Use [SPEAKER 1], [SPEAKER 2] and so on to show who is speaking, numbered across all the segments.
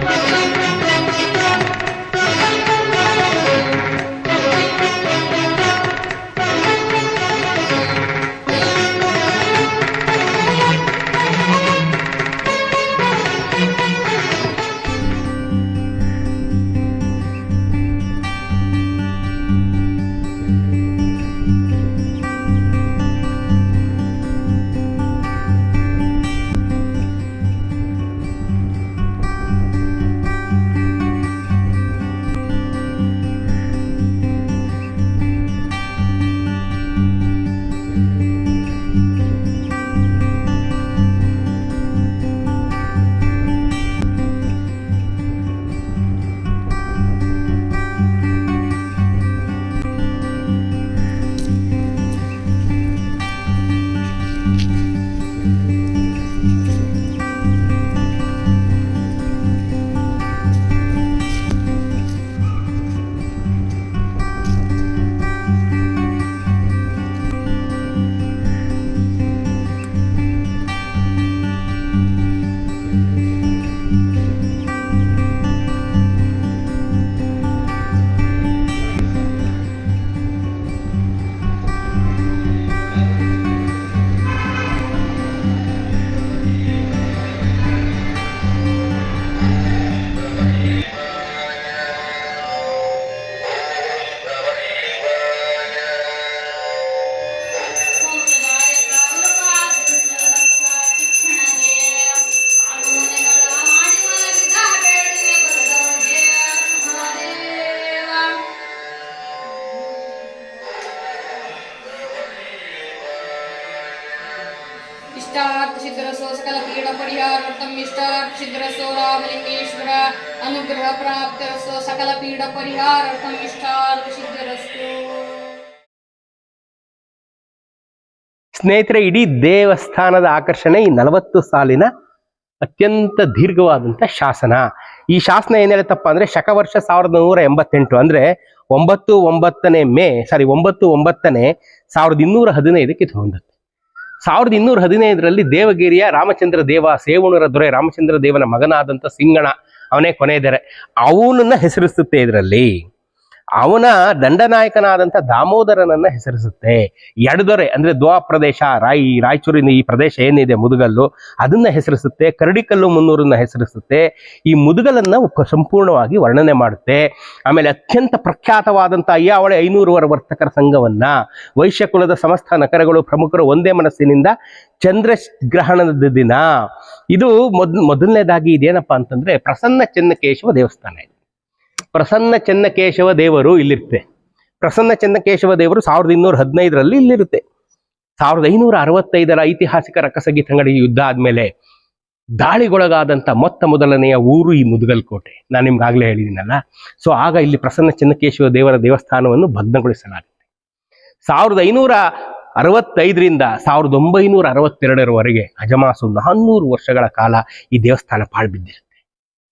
[SPEAKER 1] Thank you. ಇಷ್ಟಾರ್ಥ ಸಿದ್ಧರಸೋ ಸಕಲ ಪೀಡ ಪರಿಹಾರಾರ್ಥಂ ಇಷ್ಟಾರ್ಥ ಸಿದ್ಧರಸೋ ರಾಮಲಿಂಗೇಶ್ವರ ಅನುಗ್ರಹ ಪ್ರಾಪ್ತರಸೋ ಸಕಲ ಪೀಡ ಪರಿಹಾರಾರ್ಥಂ ಇಷ್ಟಾರ್ಥ ಸಿದ್ಧರಸೋ
[SPEAKER 2] ಸ್ನೇಹಿತರೆ, ಇಡೀ ದೇವಸ್ಥಾನದ ಆಕರ್ಷಣೆ ಈ ನಲವತ್ತು ಸಾಲಿನ ಅತ್ಯಂತ ದೀರ್ಘವಾದಂಥ ಶಾಸನ. ಈ ಶಾಸನ ಏನ್ ಹೇಳುತ್ತಪ್ಪ ಅಂದ್ರೆ ಶಕವರ್ಷ ಸಾವಿರದ ನೂರ ಎಂಬತ್ತೆಂಟು ಅಂದ್ರೆ ಒಂಬತ್ತು ಒಂಬತ್ತನೇ ಮೇ ಸಾರಿ ಒಂಬತ್ತು ಒಂಬತ್ತನೇ ಸಾವಿರದ ಇನ್ನೂರ ಹದಿನೈದಕ್ಕೆ ಹೊಂದುತ್ತೆ ಸಾವಿರದ ಇನ್ನೂರ ಹದಿನೈದರಲ್ಲಿ ದೇವಗಿರಿಯ ರಾಮಚಂದ್ರ ದೇವ, ಸೇವಣರ ದೊರೆ ರಾಮಚಂದ್ರ ದೇವನ ಮಗನಾದಂಥ ಸಿಂಗಣ ಅವನೇ ಕೊನೆಯಿದ್ದಾರೆ. ಅವನನ್ನ ಹೆಸರಿಸುತ್ತೆ ಇದರಲ್ಲಿ. ಅವನ ದಂಡನಾಯಕನಾದಂಥ ದಾಮೋದರನನ್ನ ಹೆಸರಿಸುತ್ತೆ. ಎಡದೊರೆ ಅಂದ್ರೆ ದ್ವಾ ಪ್ರದೇಶ, ರಾಯ್, ರಾಯಚೂರಿನ ಈ ಪ್ರದೇಶ ಏನಿದೆ ಮುದುಗಲ್ಲು, ಅದನ್ನ ಹೆಸರಿಸುತ್ತೆ. ಕರಡಿಕಲ್ಲು ಮುನ್ನೂರನ್ನ ಹೆಸರಿಸುತ್ತೆ. ಈ ಮುದುಗಲನ್ನ ಸಂಪೂರ್ಣವಾಗಿ ವರ್ಣನೆ ಮಾಡುತ್ತೆ. ಆಮೇಲೆ ಅತ್ಯಂತ ಪ್ರಖ್ಯಾತವಾದಂಥ ಅಯ್ಯಾವಳೆ ಐನೂರುವರ ವರ್ತಕರ ಸಂಘವನ್ನ ವೈಶ್ಯಕುಲದ ಸಮಸ್ತ ನಗರಗಳು ಪ್ರಮುಖರು ಒಂದೇ ಮನಸ್ಸಿನಿಂದ ಚಂದ್ರ ಗ್ರಹಣದ ದಿನ. ಇದು ಮೊದ್, ಮೊದಲನೇದಾಗಿ ಇದೇನಪ್ಪ ಅಂತಂದ್ರೆ ಪ್ರಸನ್ನ ಚೆನ್ನಕೇಶವ ದೇವಸ್ಥಾನ ಪ್ರಸನ್ನ ಚನ್ನಕೇಶವ ದೇವರು ಇಲ್ಲಿರುತ್ತೆ. ಪ್ರಸನ್ನ ಚೆನ್ನಕೇಶವ ದೇವರು ಸಾವಿರದ ಇನ್ನೂರ ಹದಿನೈದರಲ್ಲಿ ಇಲ್ಲಿರುತ್ತೆ. ಸಾವಿರದ ಐನೂರ ಅರವತ್ತೈದರ ಐತಿಹಾಸಿಕ ತಂಗಡಿ ಯುದ್ಧ ಆದ್ಮೇಲೆ ದಾಳಿಗೊಳಗಾದಂಥ ಮೊತ್ತ ಮೊದಲನೆಯ ಊರು ಈ ಮುದುಗಲ್ಕೋಟೆ. ನಾನು ನಿಮ್ಗೆ ಆಗಲೇ ಹೇಳಿದ್ದೀನಲ್ಲ. ಸೊ ಆಗ ಇಲ್ಲಿ ಪ್ರಸನ್ನ ಚನ್ನಕೇಶವ ದೇವರ ದೇವಸ್ಥಾನವನ್ನು ಭಗ್ನಗೊಳಿಸಲಾಗುತ್ತೆ. ಸಾವಿರದ ಐನೂರ ಅರವತ್ತೈದರಿಂದ ಸಾವಿರದ ಒಂಬೈನೂರ ಅರವತ್ತೆರಡರವರೆಗೆ ಅಜಮಾಸು ನಾನ್ನೂರು ವರ್ಷಗಳ ಕಾಲ ಈ ದೇವಸ್ಥಾನ ಪಾಳ್ಬಿದ್ದಿರುತ್ತೆ.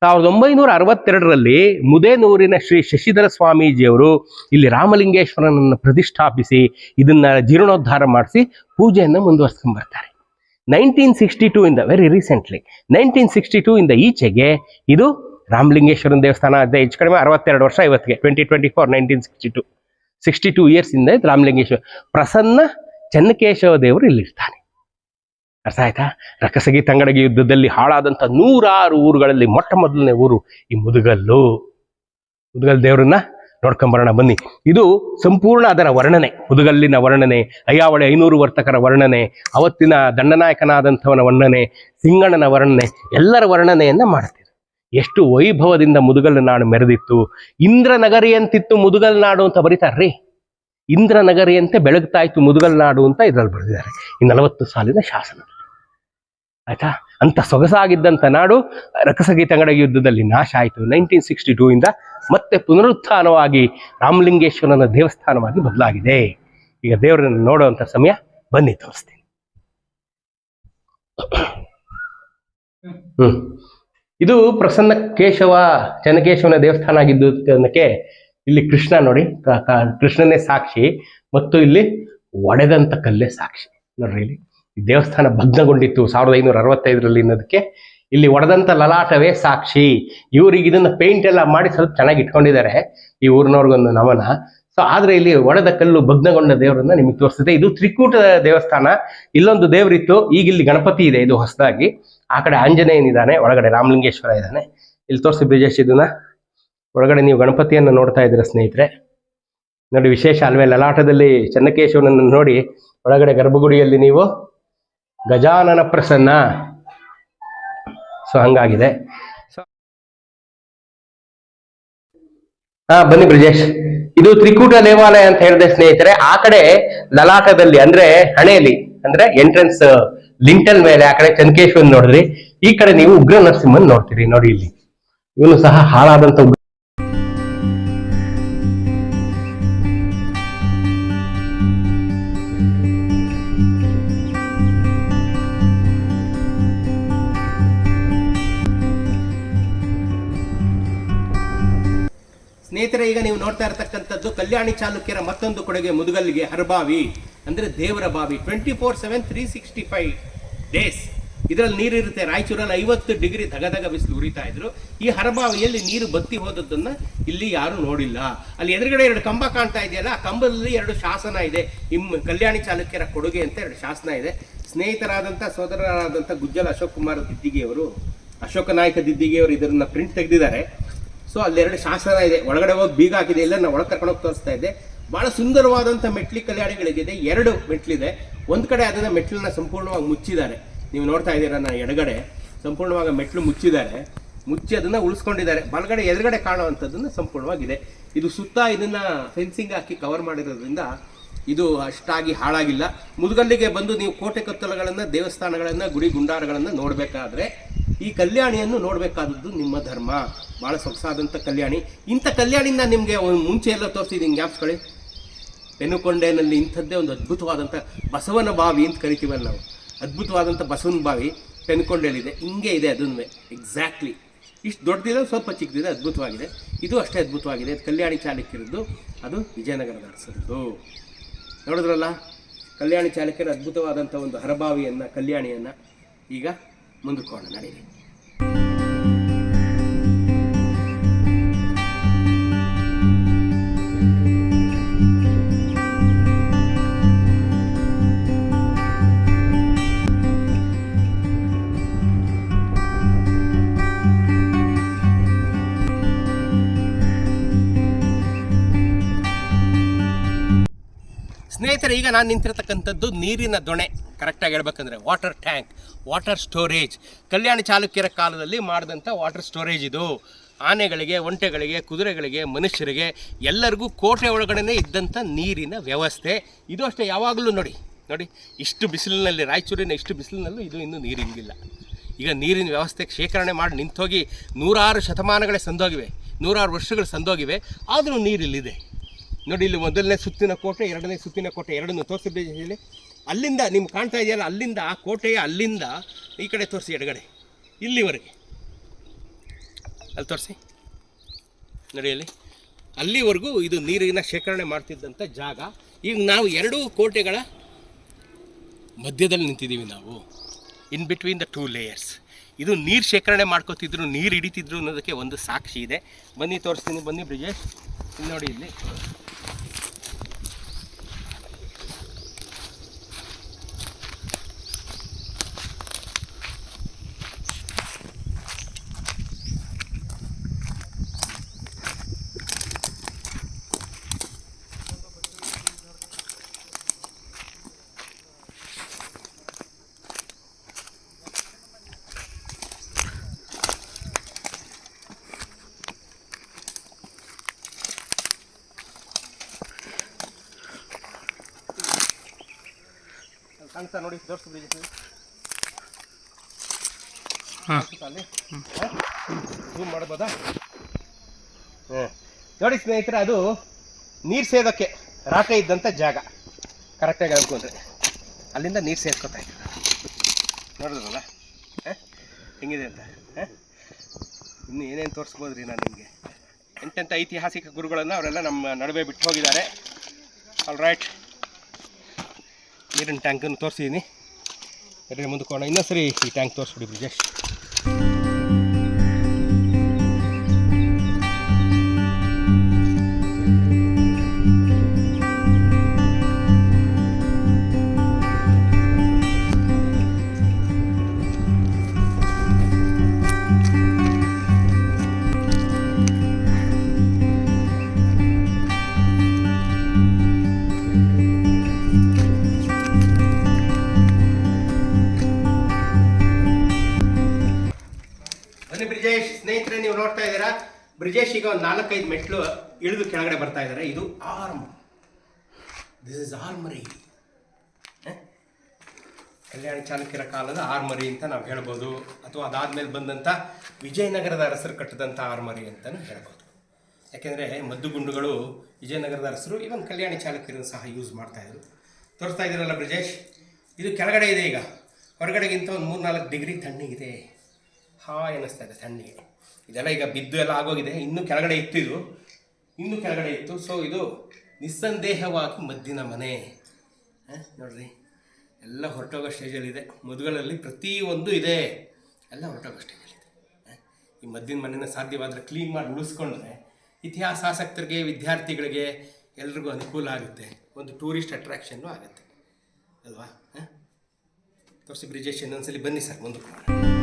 [SPEAKER 2] ಸಾವಿರದ ಒಂಬೈನೂರ ಅರವತ್ತೆರಡರಲ್ಲಿ ಮುದೇನೂರಿನ ಶ್ರೀ ಶಶಿಧರ ಸ್ವಾಮೀಜಿಯವರು ಇಲ್ಲಿ ರಾಮಲಿಂಗೇಶ್ವರನನ್ನು ಪ್ರತಿಷ್ಠಾಪಿಸಿ ಇದನ್ನ ಜೀರ್ಣೋದ್ಧಾರ ಮಾಡಿಸಿ ಪೂಜೆಯನ್ನು ಮುಂದುವರ್ಸ್ಕೊಂಡು ಬರ್ತಾರೆ ನೈನ್ಟೀನ್ ಸಿಕ್ಸ್ಟಿ ಟೂ ಇಂದ very recently nineteen sixty two ಇಂದ ಈಚೆಗೆ ಇದು ರಾಮಲಿಂಗೇಶ್ವರನ ದೇವಸ್ಥಾನ ಅದೇ ಹೆಚ್ಚು ಕಡಿಮೆ ಅರವತ್ತೆರಡು ವರ್ಷ ಇವತ್ತಿಗೆ twenty twenty four nineteen sixty two sixty two years ಇಂದ ರಾಮಲಿಂಗೇಶ್ವರ ಪ್ರಸನ್ನ ಚನ್ನಕೇಶವ ದೇವರು ಇಲ್ಲಿರ್ತಾನೆ. ಅರ್ಥ ಆಯ್ತಾ? ರಕ್ಕಸಗಿ ತಂಗಡಗಿ ಯುದ್ಧದಲ್ಲಿ ಹಾಳಾದಂತ ನೂರಾರು ಊರುಗಳಲ್ಲಿ ಮೊಟ್ಟ ಮೊದಲನೇ ಊರು ಈ ಮುದುಗಲ್ಲು. ಮುದುಗಲ್ ದೇವರನ್ನ ನೋಡ್ಕೊಂಬರೋಣ, ಬನ್ನಿ. ಇದು ಸಂಪೂರ್ಣ ಅದರ ವರ್ಣನೆ, ಮುದುಗಲ್ಲಿನ ವರ್ಣನೆ, ಅಯ್ಯಾವಳೆ ಐನೂರು ವರ್ತಕರ ವರ್ಣನೆ, ಅವತ್ತಿನ ದಂಡನಾಯಕನಾದಂಥವನ ವರ್ಣನೆ, ಸಿಂಗಣ್ಣನ ವರ್ಣನೆ, ಎಲ್ಲರ ವರ್ಣನೆಯನ್ನ ಮಾಡ್ತೀವಿ. ಎಷ್ಟು ವೈಭವದಿಂದ ಮುದುಗಲ್ ನಾಡು ಮೆರೆದಿತ್ತು. ಇಂದ್ರನಗರಿಯಂತಿತ್ತು ಮುದುಗಲ್ ನಾಡು ಅಂತ ಬರೀತಾರ್ರಿ ಇಂದ್ರನಗರಿಯಂತೆ ಬೆಳಗ್ತಾ ಇತ್ತು ಮುದುಗಲ್ ನಾಡು ಅಂತ ಇದ್ರಲ್ಲಿ ಬರೆದಿದ್ದಾರೆ. ಈ ನಲವತ್ತು ಸಾಲಿನ ಶಾಸನ. ಆಯ್ತಾ? ಅಂತ ಸೊಗಸಾಗಿದ್ದಂಥ ನಾಡು ರಕಸಗಿ ತಂಗಡ ಯುದ್ಧದಲ್ಲಿ ನಾಶ ಆಯಿತು. ನೈನ್ಟೀನ್ ಸಿಕ್ಸ್ಟಿ ಟೂ ಇಂದ ಮತ್ತೆ ಪುನರುತ್ಥಾನವಾಗಿ ರಾಮಲಿಂಗೇಶ್ವರನ ದೇವಸ್ಥಾನವಾಗಿ ಬದಲಾಗಿದೆ. ಈಗ ದೇವರನ್ನು ನೋಡುವಂಥ ಸಮಯ ಬನ್ನಿ ತೋರಿಸ್ತೀನಿ. ಹ್ಮ್. ಇದು ಪ್ರಸನ್ನ ಕೇಶವ, ಚನ್ನಕೇಶವನ ದೇವಸ್ಥಾನ ಆಗಿದ್ದು ಇಲ್ಲಿ ಕೃಷ್ಣ ನೋಡಿ ಕೃಷ್ಣನೇ ಸಾಕ್ಷಿ, ಮತ್ತು ಇಲ್ಲಿ ಒಡೆದಂತ ಕಲ್ಲೇ ಸಾಕ್ಷಿ. ನೋಡ್ರಿ ಇಲ್ಲಿ. ದೇವಸ್ಥಾನ ಭಗ್ನಗೊಂಡಿತ್ತು ಸಾವಿರದ ಐನೂರ ಅರವತ್ತೈದರಲ್ಲಿ ಅನ್ನೋದಕ್ಕೆ. ಇಲ್ಲಿ ಒಡೆದಂಥ ಲಲಾಟವೇ ಸಾಕ್ಷಿ. ಇವ್ರಿಗೆ ಇದನ್ನ ಪೇಂಟ್ ಎಲ್ಲ ಮಾಡಿ ಸ್ವಲ್ಪ ಚೆನ್ನಾಗಿ ಇಟ್ಕೊಂಡಿದ್ದಾರೆ ಈ ಊರಿನವ್ರಿಗೊಂದು ನಮನ. ಸೊ ಆದರೆ ಇಲ್ಲಿ ಒಡೆದ ಕಲ್ಲು ಭಗ್ನಗೊಂಡ ದೇವರನ್ನ ನಿಮಗೆ ತೋರಿಸುತ್ತೆ. ಇದು ತ್ರಿಕೂಟ ದೇವಸ್ಥಾನ. ಇಲ್ಲೊಂದು ದೇವರಿತ್ತು. ಈಗ ಇಲ್ಲಿ ಗಣಪತಿ ಇದೆ. ಇದು ಹೊಸದಾಗಿ. ಆ ಕಡೆ ಆಂಜನೇಯನಿದ್ದಾನೆ ಒಳಗಡೆ ರಾಮಲಿಂಗೇಶ್ವರ ಇದ್ದಾನೆ. ಇಲ್ಲಿ ತೋರಿಸಿ ಬ್ರಿಜೇಶ್ ಇದನ್ನ. ಒಳಗಡೆ ನೀವು ಗಣಪತಿಯನ್ನು ನೋಡ್ತಾ ಇದ್ದೀರ ಸ್ನೇಹಿತರೆ. ನೋಡಿ ವಿಶೇಷ ಅಲ್ವೇ ಲಲಾಟದಲ್ಲಿ ಚನ್ನಕೇಶವನನ್ನು ನೋಡಿ. ಒಳಗಡೆ ಗರ್ಭಗುಡಿಯಲ್ಲಿ ನೀವು ಗಜಾನನ ಪ್ರಸನ್ನ. ಸೊ ಹಂಗಾಗಿದೆ. ಹಾ, ಬನ್ನಿ ಬ್ರಿಜೇಶ್. ಇದು ತ್ರಿಕೂಟ ದೇವಾಲಯ ಅಂತ ಹೇಳಿದೆ, ಸ್ನೇಹಿತರೆ. ಆ ಕಡೆ ಲಲಾಟದಲ್ಲಿ, ಅಂದ್ರೆ ಹಣೆಯಲ್ಲಿ, ಅಂದ್ರೆ ಎಂಟ್ರೆನ್ಸ್ ಲಿಂಟಲ್ ಮೇಲೆ, ಆ ಕಡೆ ಚನ್ಕೇಶ್ವರನ್ ನೋಡಿದ್ರಿ. ಈ ಕಡೆ ನೀವು ಉಗ್ರ ನರಸಿಂಹನ್ ನೋಡ್ತೀರಿ, ನೋಡಿ ಇಲ್ಲಿ. ಇವನು ಸಹ ಹಾಳಾದಂತ ಸ್ನೇಹಿತರೆ, ಈಗ ನೀವು ನೋಡ್ತಾ ಇರತಕ್ಕಂಥದ್ದು ಕಲ್ಯಾಣಿ ಚಾಲುಕ್ಯರ ಮತ್ತೊಂದು ಕೊಡುಗೆ, ಮುದುಗಲ್ಲಿಗೆ ಹರಬಾವಿ. ಅಂದ್ರೆ ದೇವರ ಬಾವಿ. Twenty four seven three sixty five days ಇದರಲ್ಲಿ ನೀರಿರುತ್ತೆ. ರಾಯಚೂರಲ್ಲಿ ಐವತ್ತು ಡಿಗ್ರಿ ಧಗಧಗ ಬಿಸಿಲು ಉರಿತಾ ಇದ್ರು. ಈ ಹರಬಾವಿಯಲ್ಲಿ ನೀರು ಬತ್ತಿ ಹೋದದ್ದನ್ನ ಇಲ್ಲಿ ಯಾರು ನೋಡಿಲ್ಲ. ಅಲ್ಲಿ ಎದುರುಗಡೆ ಎರಡು ಕಂಬ ಕಾಣ್ತಾ ಇದೆಯಲ್ಲ, ಆ ಕಂಬದಲ್ಲಿ ಎರಡು ಶಾಸನ ಇದೆ. ಇಮ್, ಕಲ್ಯಾಣಿ ಚಾಲುಕ್ಯರ ಕೊಡುಗೆ ಅಂತ ಎರಡು ಶಾಸನ ಇದೆ. ಸ್ನೇಹಿತರಾದಂಥ ಸೋದರರಾದಂಥ ಗುಜ್ಜಲ ಅಶೋಕ್ ಕುಮಾರ್ ದಿದ್ದಿಗೆಯವರು, ಅಶೋಕ ನಾಯಕ ದಿದ್ದಿಗೆಯವರು ಇದನ್ನ ಪ್ರಿಂಟ್ ತೆಗೆದಿದ್ದಾರೆ. ಸೊ ಅಲ್ಲೆರಡು ಶಾಸನ ಇದೆ. ಒಳಗಡೆ ಹೋಗಿ ಬೀಗ ಹಾಕಿದೆ. ಎಲ್ಲ ನಾವು ಒಳಗೆ ಕರ್ಕೊಂಡು ಹೋಗಿ ತೋರಿಸ್ತಾ ಇದ್ದೆ ಬಹಳ ಸುಂದರವಾದಂಥ ಮೆಟ್ಲಿ ಕಲ್ಯಾಣಿಗಳಿಗಿದೆ. ಎರಡು ಮೆಟ್ಲಿದೆ. ಒಂದು ಕಡೆ ಅದನ್ನ ಮೆಟ್ಲನ್ನ ಸಂಪೂರ್ಣವಾಗಿ ಮುಚ್ಚಿದ್ದಾರೆ. ನೀವು ನೋಡ್ತಾ ಇದ್ದೀರಾ ನಾನು ಎಡಗಡೆ. ಸಂಪೂರ್ಣವಾಗಿ ಮೆಟ್ಲು ಮುಚ್ಚಿದ್ದಾರೆ. ಮುಚ್ಚಿ ಅದನ್ನ ಉಳಿಸ್ಕೊಂಡಿದ್ದಾರೆ. ಬಲಗಡೆ, ಎದುರುಗಡೆ ಕಾಣುವಂಥದ್ದನ್ನು ಸಂಪೂರ್ಣವಾಗಿದೆ. ಇದು ಸುತ್ತ ಇದನ್ನ ಫೆನ್ಸಿಂಗ್ ಹಾಕಿ ಕವರ್ ಮಾಡಿರೋದ್ರಿಂದ ಇದು ಅಷ್ಟಾಗಿ ಹಾಳಾಗಿಲ್ಲ. ಮುದುಗಲ್ಲಿಗೆ ಬಂದು ನೀವು ಕೋಟೆ ಕತ್ತಲುಗಳನ್ನು, ದೇವಸ್ಥಾನಗಳನ್ನು, ಗುಡಿ ಗುಂಡಾರಗಳನ್ನು ನೋಡಬೇಕಾದ್ರೆ ಈ ಕಲ್ಯಾಣಿಯನ್ನು ನೋಡಬೇಕಾದದ್ದು ನಿಮ್ಮ ಧರ್ಮ. ಭಾಳ ಸೊಗಸಾದಂಥ ಕಲ್ಯಾಣಿ. ಇಂಥ ಕಲ್ಯಾಣಿಂದ ನಿಮಗೆ ಮುಂಚೆ ಎಲ್ಲ ತೋರಿಸಿದ್ದೀನಿ, ಜ್ಞಾಪಿಸ್ಕೊಳ್ಳಿ. ಪೆನುಕೊಂಡೆನಲ್ಲಿ ಇಂಥದ್ದೇ ಒಂದು ಅದ್ಭುತವಾದಂಥ ಬಸವನ ಬಾವಿ ಅಂತ ಕರಿತೀವಲ್ಲ ನಾವು. ಅದ್ಭುತವಾದಂಥ ಬಸವನ ಬಾವಿ ಪೆನುಕೊಂಡೆಯಲ್ಲಿದೆ ಹಿಂಗೆ ಇದೆ ಅದನ್ನೇ ಎಕ್ಸಾಕ್ಟ್ಲಿ ಇಷ್ಟು ದೊಡ್ಡದಿದೆ, ಸ್ವಲ್ಪ ಚಿಕ್ಕದಿದೆ, ಅದ್ಭುತವಾಗಿದೆ. ಇದು ಅಷ್ಟೇ ಅದ್ಭುತವಾಗಿದೆ. ಕಲ್ಯಾಣಿ ಚಾಲುಕ್ಯರದ್ದು, ಅದು ವಿಜಯನಗರದ ಅರಸರದ್ದು. ನೋಡಿದ್ರಲ್ಲ? ಕಲ್ಯಾಣಿ ಚಾಲುಕ್ಯರ ಅದ್ಭುತವಾದಂಥ ಒಂದು ಹರಬಾವಿಯನ್ನು, ಕಲ್ಯಾಣಿಯನ್ನು ಈಗ ಮುಂದಕ್ಕೆ ಹೋಗೋಣ ಸ್ನೇಹಿತರೆ ಈಗ ನಾನು ನಿಂತಿರ್ತಕ್ಕಂಥದ್ದು ನೀರಿನ ದೊಣೆ. ಕರೆಕ್ಟಾಗಿ ಹೇಳ್ಬೇಕಂದ್ರೆ water tank water storage Kalyana ಚಾಲುಕ್ಯರ ಕಾಲದಲ್ಲಿ ಮಾಡಿದಂಥ ವಾಟರ್ ಸ್ಟೋರೇಜ್ ಇದು. ಆನೆಗಳಿಗೆ, ಒಂಟೆಗಳಿಗೆ, ಕುದುರೆಗಳಿಗೆ, ಮನುಷ್ಯರಿಗೆ, ಎಲ್ಲರಿಗೂ ಕೋಟೆ ಒಳಗಡೆ ಇದ್ದಂಥ ನೀರಿನ ವ್ಯವಸ್ಥೆ. ಇದು ಅಷ್ಟೇ, ಯಾವಾಗಲೂ ನೋಡಿ ನೋಡಿ, ಇಷ್ಟು ಬಿಸಿಲಿನಲ್ಲಿ, ರಾಯಚೂರಿನ ಇಷ್ಟು ಬಿಸಿಲಿನಲ್ಲೂ ಇದು ಇನ್ನೂ ನೀರಿಂಗಿಲ್ಲ ಈಗ ನೀರಿನ ವ್ಯವಸ್ಥೆ ಶೇಖರಣೆ ಮಾಡಿ ನಿಂತೋಗಿ ನೂರಾರು ಶತಮಾನಗಳೇ ಸಂದೋಗಿವೆ, ನೂರಾರು ವರ್ಷಗಳು ಸಂದೋಗಿವೆ, ಆದರೂ ನೀರಿಲ್ಲಿದೆ. ನೋಡಿ, ಇಲ್ಲಿ ಮೊದಲನೇ ಸುತ್ತಿನ ಕೋಟೆ, ಎರಡನೇ ಸುತ್ತಿನ ಕೋಟೆ, ಎರಡನ್ನು ತೋರಿಸಿದ್ದೇನೆ ಅಲ್ಲಿಂದ ನಿಮ್ಗೆ ಕಾಣ್ತಾ ಇದೆಯಲ್ಲ, ಅಲ್ಲಿಂದ, ಆ ಕೋಟೆಯ ಅಲ್ಲಿಂದ ಈ ಕಡೆ ತೋರಿಸಿ ಎಡಗಡೆ. ಇಲ್ಲಿವರೆಗೆ. ಅಲ್ಲಿ ತೋರಿಸಿ. ನೋಡಿ ಅಲ್ಲಿ ಅಲ್ಲಿವರೆಗೂ ಇದು ನೀರಿನ ಶೇಖರಣೆ ಮಾಡ್ತಿದ್ದಂಥ ಜಾಗ. ಈಗ ನಾವು ಎರಡೂ ಕೋಟೆಗಳ ಮಧ್ಯದಲ್ಲಿ ನಿಂತಿದ್ದೀವಿ ನಾವು. In between the two layers ಇದು ನೀರು ಶೇಖರಣೆ ಮಾಡ್ಕೋತಿದ್ರು, ನೀರು ಹಿಡಿತಿದ್ರು ಅನ್ನೋದಕ್ಕೆ ಒಂದು ಸಾಕ್ಷಿ ಇದೆ. ಬನ್ನಿ, ತೋರಿಸ್ತೀನಿ. ಬನ್ನಿ, ಬ್ರಿಜೇಶ್. ಇಲ್ಲಿ ನೋಡಿ ಕಾಣ್ತಾ ನೋಡಿ ತೋರಿಸು ಬ್ರಿಜೇಶ್ ಕಾಣಿಸುತ್ತಾ ಅಲ್ಲಿ ಝೂಮ್ ಮಾಡ್ಬೋದಾ? ಹ್ಞೂ ನೋಡಿ ಸ್ನೇಹಿತರೆ ಅದು ನೀರು ಸೇದೋಕ್ಕೆ ರಾಟ ಇದ್ದಂಥ ಜಾಗ. ಕರೆಕ್ಟಾಗಿ ಅನ್ಕೊಂಡ್ರೆ ಅಲ್ಲಿಂದ ನೀರು ಸೇರ್ಕೊತಾ ಇದ್ದ. ನೋಡಿದ್ರಲ್ಲ? ಹೆಂಗಿದೆ ಅಂತ? ಇನ್ನು ಏನೇನು ತೋರಿಸ್ಬೋದು ರೀ ನಾನು ನಿಮಗೆ? ಎಂತೆಂಥ ಐತಿಹಾಸಿಕ ಗುರುಗಳನ್ನು ಅವರೆಲ್ಲ ನಮ್ಮ ನಡುವೆ ಬಿಟ್ಟು ಹೋಗಿದ್ದಾರೆ. ಆಲ್ ರೈಟ್ ನೀರಿನ ಟ್ಯಾಂಕನ್ನು ತೋರಿಸಿದ್ದೀನಿ. ಮುಂದೆ ಹೋಗೋಣ ಇನ್ನೊಂದು ಸರಿ ಈ ಟ್ಯಾಂಕ್ ತೋರಿಸ್ಬಿಡಿ ಬ್ರಿಜೇಶ್. ನೋಡ್ತಾ ಇದ್ದೀರಾ? ಬ್ರಿಜೇಶ್ ಈಗ ಒಂದು ನಾಲ್ಕೈದು ಮೆಟ್ಲು ಇಳಿದು ಕೆಳಗಡೆ ಬರ್ತಾ ಇದ್ದಾರೆ. ಇದು arm this is armory Kalyana ಚಾಲುಕ್ಯರ ಕಾಲದ ಆರ್ಮರಿ ಅಂತ ನಾವು ಹೇಳ್ಬೋದು. ಅಥವಾ ಅದಾದ್ಮೇಲೆ ಬಂದಂಥ ವಿಜಯನಗರದ ಅರಸರು ಕಟ್ಟಿದಂಥ ಆರ್ಮರಿ ಅಂತಲೂ ಹೇಳ್ಬೋದು. ಯಾಕೆಂದರೆ ಮದ್ದುಗುಂಡುಗಳು ವಿಜಯನಗರದ ಅರಸರು ಇವನ್ ಕಲ್ಯಾಣಿ ಚಾಲುಕ್ಯರನ್ನು ಸಹ ಯೂಸ್ ಮಾಡ್ತಾಯಿದ್ರು ತೋರಿಸ್ತಾ ಇದ್ದೀರಲ್ಲ ಬ್ರಿಜೇಶ್? ಇದು ಕೆಳಗಡೆ ಇದೆ ಈಗ. ಹೊರಗಡೆಗಿಂತ ಒಂದು ಮೂರು ನಾಲ್ಕು ಡಿಗ್ರಿ ತಣ್ಣಗಿದೆ. ಹಾಯ್ ಅನ್ನಿಸ್ತಾ ಇದೆ ಸಣ್ಣಗೆ ಇದೆಲ್ಲ ಈಗ ಬಿದ್ದು ಎಲ್ಲ ಆಗೋಗಿದೆ. ಇನ್ನೂ ಕೆಳಗಡೆ ಇತ್ತು ಇದು. ಇನ್ನೂ ಕೆಳಗಡೆ ಇತ್ತು. ಸೊ ಇದು ನಿಸ್ಸಂದೇಹವಾಗಿ ಮದ್ದಿನ ಮನೆ? ನೋಡ್ರಿ. ಎಲ್ಲ ಹೊರಟೋಗೋ ಸ್ಟೇಜಲ್ಲಿದೆ ಮದುಗಳಲ್ಲಿ ಪ್ರತಿಯೊಂದು ಇದೆ. ಎಲ್ಲ ಹೊರಟೋಗೋ ಸ್ಟೇಜಲ್ಲಿದೆ ಈ ಮದ್ದಿನ ಮನೆನ ಸಾಧ್ಯವಾದರೆ ಕ್ಲೀನ್ ಮಾಡಿ ಉಳಿಸ್ಕೊಂಡ್ರೆ ಇತಿಹಾಸ ಆಸಕ್ತರಿಗೆ, ವಿದ್ಯಾರ್ಥಿಗಳಿಗೆ ಎಲ್ರಿಗೂ ಅನುಕೂಲ ಆಗುತ್ತೆ. ಒಂದು ಟೂರಿಸ್ಟ್ ಅಟ್ರಾಕ್ಷನ್ನು ಆಗುತ್ತೆ. ಅಲ್ವಾ? ಹಾಂ? ತೋರಿಸಿ ಬ್ರಿಜೇಶ್ ಇನ್ನೊಂದ್ಸಲಿ ಬನ್ನಿ ಸರ್. ಮುಂದಕ್ಕೆ